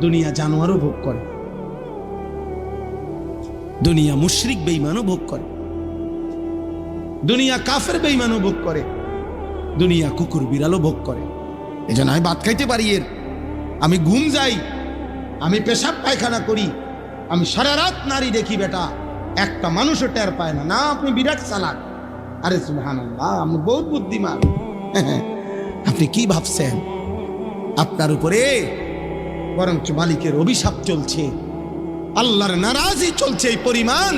দুনিয়া জানোয়ারও ভোগ করে। দুনিয়া মুশরিক বেইমানও ভোগ করে। দুনিয়া কাফের বেইমানও ভোগ করে। দুনিয়া কুকুর বিড়ালও ভোগ করে। এই জন্য আমি ভাত খাইতে পারি এর। আমি ঘুম যাই, আমি পেশাব পায়খানা করি, আমি সারা রাত নারী দেখি বেটা, একটা মানুষও টের পায় না। না, আপনি বিরাট চালাক। আরে সুবহানাল্লাহ, আমি বহুত বুদ্ধিমান। আপনি কি ভাবছেন? আপনার উপরে বরঞ্চ মালিকের অভিশাপ চলছে। আল্লাহর নারাজি চলছে এই পরিমাণ।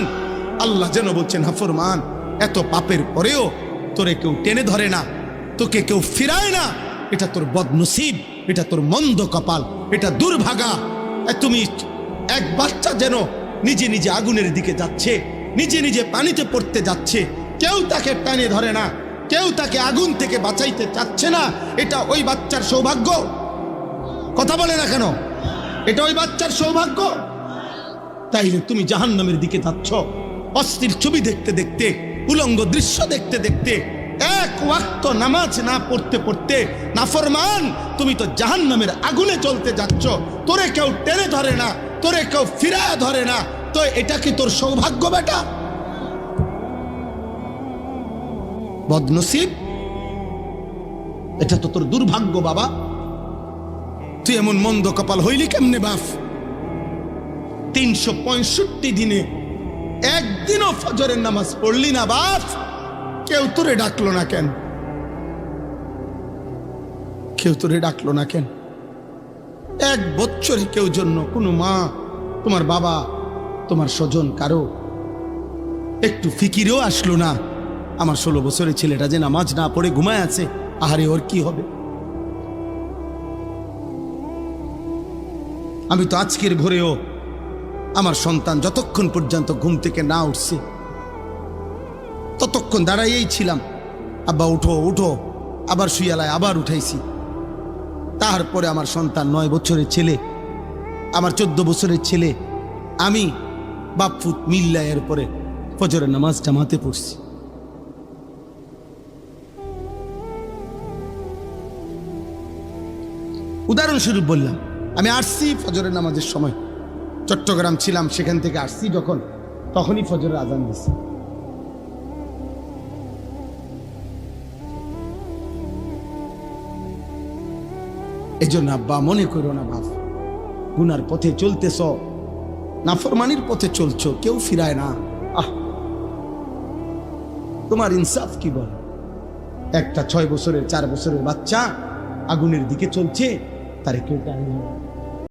আল্লাহ যেন বলছেন হাফরমান এত পাপের পরেও তোরে কেউ টেনে ধরে না, তোকে কেউ ফিরায় না। এটা তোর বদনসিব, এটা তোর মন্দ কপাল, এটা দুর্ভাগা। তুমি এক বাচ্চা যেন নিজে নিজে আগুনের দিকে যাচ্ছে, নিজে নিজে পানিতে পড়তে যাচ্ছে। কেউ তাকে টানে ধরে না, কেউ তাকে আগুন থেকে বাঁচাইতে চাচ্ছে না। এটা ওই বাচ্চার সৌভাগ্য। কথা বলে না কেন? এটা ওই বাচ্চার সৌভাগ্য? তাইলে তুমি জাহান্নামের দিকে যাচ্ছ। অস্থির ছবি দেখতে দেখতে, উলঙ্গ দৃশ্য দেখতে দেখতে, এক ওয়াক্ত নামাজ না পড়তে পড়তে নাফরমান, তুমি তো জাহান্নামের আগুনে চলতে যাচ্ছ। তোরে কেউ টেনে ধরে না, তোরে কেউ ফিরায় ধরে না। তো এটা কি তোর সৌভাগ্য বেটা? বদনসিব? এটা তো তোর দুর্ভাগ্য বাবা। তুই এমন মন্দ কপাল হইলি কেমনে বাপ তিনশো পঁয়ষট্টি দিনে একদিনও ফজরের নামাজ পড়লি না বাপ কেউ তোরে ডাকলো না কেন? কেউ তোরে ডাকলো না কেন? এক বছরে কেউ জন্য কোনো মা, তোমার বাবা, তোমার স্বজন কারও একটু ফিকিরেও আসলো না। আমার ষোলো বছরের ছেলেটা যে নামাজ না পড়ে ঘুমায় আছে, আহারে ওর কি হবে? আমি তো আজকের ভোরেও আমার সন্তান যতক্ষণ পর্যন্ত ঘুম থেকে না উঠছে, ততক্ষণ দাঁড়াইয়েই ছিলাম। আব্বা, উঠো উঠো, আবার শুয়ালায় আবার উঠাইছি। তারপরে আমার সন্তান নয় বছরের ছেলে, আমার চোদ্দ বছরের ছেলে, আমি বাপফুত মিল্লা এর পরে ফজরের নামাজ জামাতে পড়ছি। উদাহরণস্বরূপ বললাম আমি আসছি ফজরের নামাজের সময়। চট্টগ্রাম ছিলাম, সেখান থেকে আসছি যখন, তখনই ফজরের আজান দিছি। এই জন্য আব্বা, মনে করো না বাপ, গুনার পথে চলতেছ, নাফরমানির পথে চলছো, কেউ ফিরায় না। আহ! তোমার ইনসাফ কি বল? একটা ছয় বছরের, চার বছরের বাচ্চা আগুনের দিকে চলছে তারে কেউ টানে না।